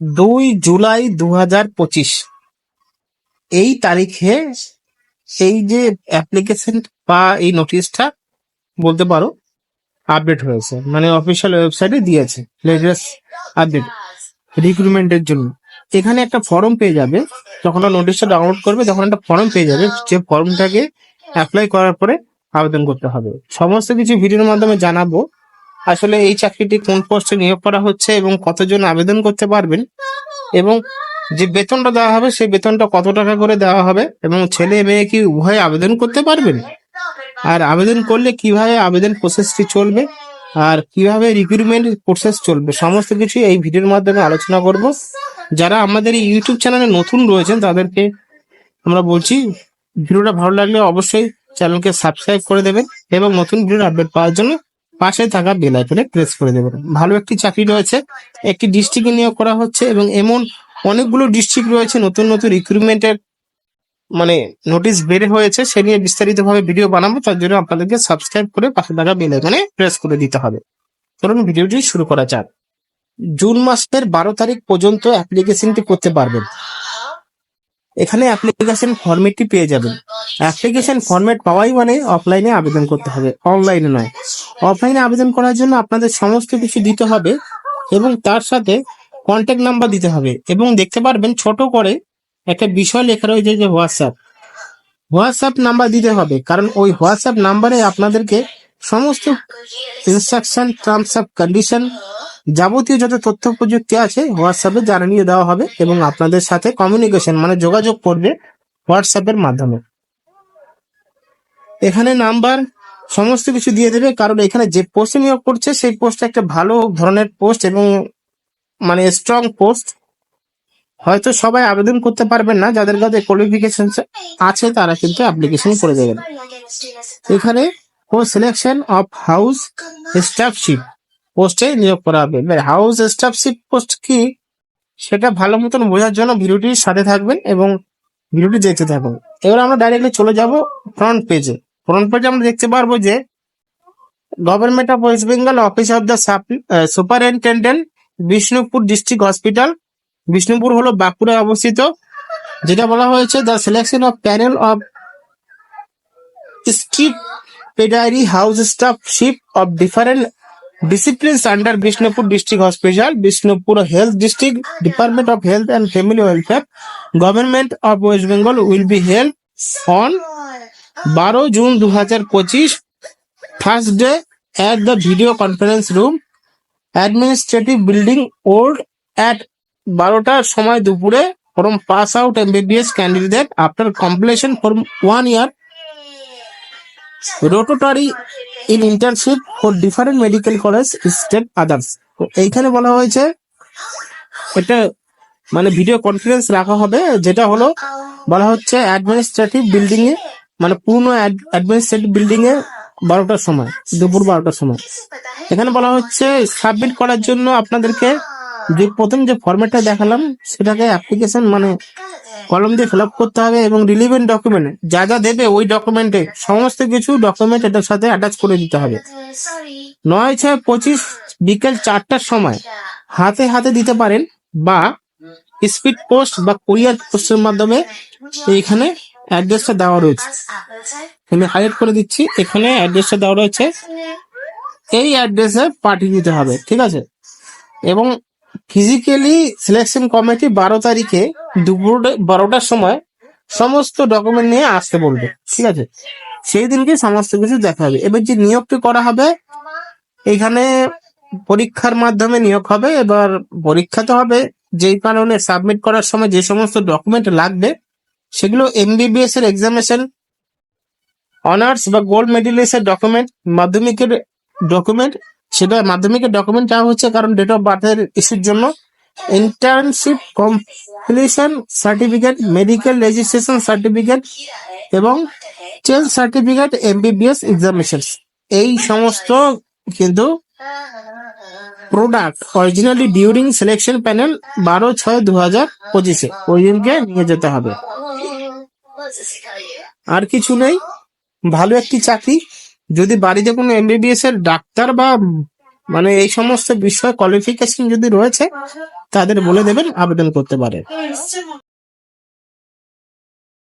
দুই জুলাই দু হাজার পঁচিশ। এই তারিখে এই যে অ্যাপ্লিকেশন বা এই নোটিশটা বলতে পারো আপডেট হয়েছে। মানে অফিসিয়াল ওয়েবসাইটে দিয়েছে লেটেস্ট আপডেট রিক্রুটমেন্টের জন্য। এখানে একটা ফর্ম পেয়ে যাবে, যখন নোটিশটা ডাউনলোড করবে, তখন একটা ফর্ম পেয়ে যাবে, যে ফর্মটাকে অ্যাপ্লাই করার পরে আবেদন করতে হবে। সমস্ত কিছু ভিডিওর মাধ্যমে জানাব। আসলে এই চাকরিটি কোন পোস্টে নিয়োগ করা হচ্ছে এবং কতজন আবেদন করতে পারবেন? এবং যে বেতনটা দেওয়া হবে, সেই বেতনটা কত টাকা করে দেওয়া হবে? এবং ছেলে মেয়ে কি উভয়ে আবেদন করতে পারবেন? আর আবেদন করলে কীভাবে আবেদন প্রসেসটি চলবে? আর কীভাবে রিক্রুটমেন্ট প্রসেস চলবে? সমস্ত কিছু এই ভিডিওর মাধ্যমে আলোচনা করব। যারা আমাদের এই ইউটিউব চ্যানেলে নতুন রয়েছেন, তাদেরকে আমরা বলছি, ভিডিওটা ভালো লাগলে অবশ্যই চ্যানেলকে সাবস্ক্রাইব করে দেবেন এবং নতুন ভিডিওর আপডেট পাওয়ার জন্য পাশে থাকা বেল আইকনে প্রেস করে দেবেন। ভালো একটি চাকরি রয়েছে, একটি ডিস্ট্রিক্টে নিয়োগ করা হচ্ছে এবং এমন অনেকগুলো ডিস্ট্রিক্ট রয়েছে, নতুন নতুন রিক্রুটমেন্টের মানে নোটিশ বের হয়েছে, সে নিয়ে বিস্তারিতভাবে ভিডিও বানাবো, তার জন্য আপনাদেরকে সাবস্ক্রাইব করে পাশে থাকা বেল আইকনে প্রেস করে দিতে হবে। চলুন ভিডিওটি শুরু করা যাক। জুন মাসের বারো তারিখ পর্যন্ত অ্যাপ্লিকেশনটি করতে পারবেন। এখানে অ্যাপ্লিকেশন ফরম্যাটটি পেয়ে যাবেন। অ্যাপ্লিকেশন ফরম্যাট পাওয়াই মানে অফলাইনে আবেদন করতে হবে। অনলাইনে নয়। অফলাইনে আবেদন করার জন্য আপনাদের সমস্ত কিছু দিতে হবে এবং তার সাথে কন্ট্যাক্ট নাম্বার দিতে হবে এবং দেখতে পারবেন ছোট করে একটা বিষয় লেখা রয়েছে যে হোয়াটসঅ্যাপ হোয়াটসঅ্যাপ নাম্বার দিতে হবে কারণ ওই হোয়াটসঅ্যাপ নাম্বারে আপনাদেরকে সমস্ত ইনস্ট্রাকশন টার্মস অফ কন্ডিশন যাবতীয় যত তথ্য প্রযুক্তি আছে হোয়াটসঅ্যাপে জানিয়ে দেওয়া হবে এবং আপনাদের সাথে কমিউনিকেশন মানে যোগাযোগ করবে হোয়াটসঅ্যাপের মাধ্যমে। এখানে নাম্বার সমস্ত কিছু দিয়ে দেবে, কারণ এখানে যে পোস্টে নিয়োগ করছে, সেই পোস্ট একটা ভালো ধরনের পোস্ট এবং মানে স্ট্রং পোস্ট হয়তো সবাই আবেদন করতে পারবেন না, যাদের কাছে কোয়ালিফিকেশন আছে, তারা কিন্তু অ্যাপ্লিকেশন করে দেবেন। এখানে for selection of house staffship পোস্টে নিয়োগ করা হবে। এবার হাউস স্টাফশিপ পোস্ট কি? সেটা ভালো মতন বোঝার জন্য ভিডিওটির সাথে থাকবেন এবং ভিডিওটি দেখতে থাকুন। এবার আমরা ডাইরেক্টলি চলে যাব ফ্রন্ট পেজে ফ্রন্ট পেজে আমরা দেখতে পারব যে government of West Bengal office of the superintendent Bishnupur district hospital Bishnupur হলো বাঁকুড়ায় অবস্থিত, যেটা বলা হয়েছে the selection of panel of strip house staffship of different disciplines under Bishnupur District Hospital, Bishnupur Health District, Department of Health and Family Welfare, Government of West Bengal will be held on বারো জুন দু হাজার পঁচিশ first day at the video conference room administrative building old at বারোটার সময় দুপুরে from pass out MBBS candidate after completion for one year rotatory in internship for different medical college state others তো এইখানে বলা হয়েছে এটা মানে ভিডিও কনফারেন্স রাখা হবে, যেটা হলো বলা হচ্ছে অ্যাডমিনিস্ট্রেটিভ বিল্ডিং এ মানে পুরনো অ্যাডমিনিস্ট্রেটিভ বিল্ডিং এ বারোটার সময়, দুপুর বারোটার সময়। এখানে বলা হচ্ছে সাবমিট করার জন্য আপনাদেরকে যে প্রথম যে ফরম্যাটটা দেখালাম, সেটাকে অ্যাপ্লিকেশন মানে কলম দিয়ে ফিল করতে হবে এবং রিলিভেন্ট ডকুমেন্ট যা যা দেবে ওই ডকুমেন্টে সমস্ত কিছু ডকুমেন্ট এটার সাথে অ্যাটাচ করে দিতে হবে। নয় ছয় পঁচিশ বিকেল চারটার সময় হাতে হাতে দিতে পারেন বা স্পিড পোস্ট বা কুরিয়ার পোস্টের মাধ্যমে এইখানে অ্যাড্রেসটা দেওয়া রয়েছে। আমি হাইলাইট করে দিচ্ছি, এখানে অ্যাড্রেসটা দেওয়া রয়েছে। এই অ্যাড্রেসে পাঠিয়ে দিতে হবে, ঠিক আছে? এবং ফিজিক্যালি সিলেকশন কমিটি বারো তারিখে দুপুর বারোটার সময় সমস্ত ডকুমেন্ট নিয়ে আসতে বলবে, ঠিক আছে? সেই দিনকে সমস্ত কিছু দেখা হবে। এবার যে নিয়োগটি করা হবে, এখানে পরীক্ষার মাধ্যমে নিয়োগ হবে, এবার পরীক্ষা তো হবে। যেই কারণে সাবমিট করার সময় যে সমস্ত ডকুমেন্ট লাগবে, সেগুলো এমবিবিএস এর এক্সামিনেশন অনার্স বা গোল্ড মেডেলিস্টের ডকুমেন্ট মাধ্যমিকের ডকুমেন্ট সেটা মাধ্যমিকের ডকুমেন্ট চাওয়া হচ্ছে কারণ ডেট অফ বার্থের ইস্যুর জন্য। Internship completion certificate medical registration certificate এবং চেঞ্জ সার্টিফিকেট এমবিবিএস এক্সামিনেশন এই সমস্ত কিন্তু product originally during selection panel বারো ছয় দু হাজার পঁচিশে। ওই নিয়ে যেতে হবে। আর কিছু নেই। ভালো একটি চাকরি। যদি বাড়িতে কোনো এমবিবিএস এর ডাক্তার বা মানে এই সমস্ত বিষয় কোয়ালিফিকেশন যদি রয়েছে, তাদের বলে দেবেন, আবেদন করতে পারে।